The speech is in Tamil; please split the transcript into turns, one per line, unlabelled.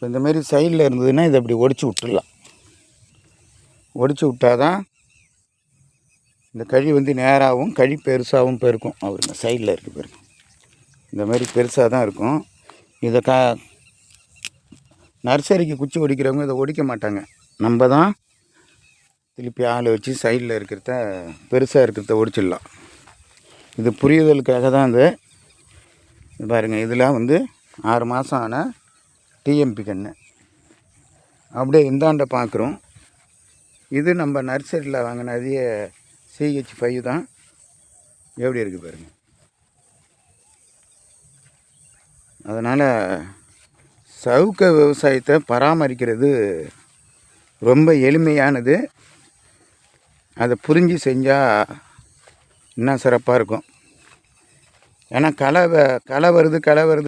இப்போ இந்தமாரி சைடில் இருந்ததுன்னா இதை அப்படி ஒடிச்சு விட்டுடலாம். ஒடிச்சு விட்டாதான் இந்த கழி வந்து நேராகவும் கழி பெருசாகவும் பெருக்கும். அவருங்க சைடில் இருக்குது பாருங்க. இந்த மாதிரி பெருசாக தான் இருக்கும். இதை கா நர்சரிக்கு குச்சி ஒடிக்கிறவங்க இதை ஒடிக்க மாட்டாங்க. நம்ம தான் திருப்பி ஆள் வச்சு சைடில் இருக்கிறத பெருசாக இருக்கிறத ஒடிச்சிடலாம். இது புரியுதலுக்காக தான் இது. பாருங்கள் இதெல்லாம் வந்து ஆறு மாதம் ஆனால் டிஎம்பி கன்று அப்படியே இந்தாண்ட பார்க்குறோம். இது நம்ம நர்சரியில் வாங்கின சிஹெச் ஃபைவ் தான். எப்படி இருக்குது பாருங்கள் அதனால் சவுக்க விவசாயத்தை பராமரிக்கிறது ரொம்ப எளிமையானது. அதை புரிஞ்சு செஞ்சால் இன்னும் சிறப்பாக இருக்கும். ஏன்னா களை களை வருது களை வருது.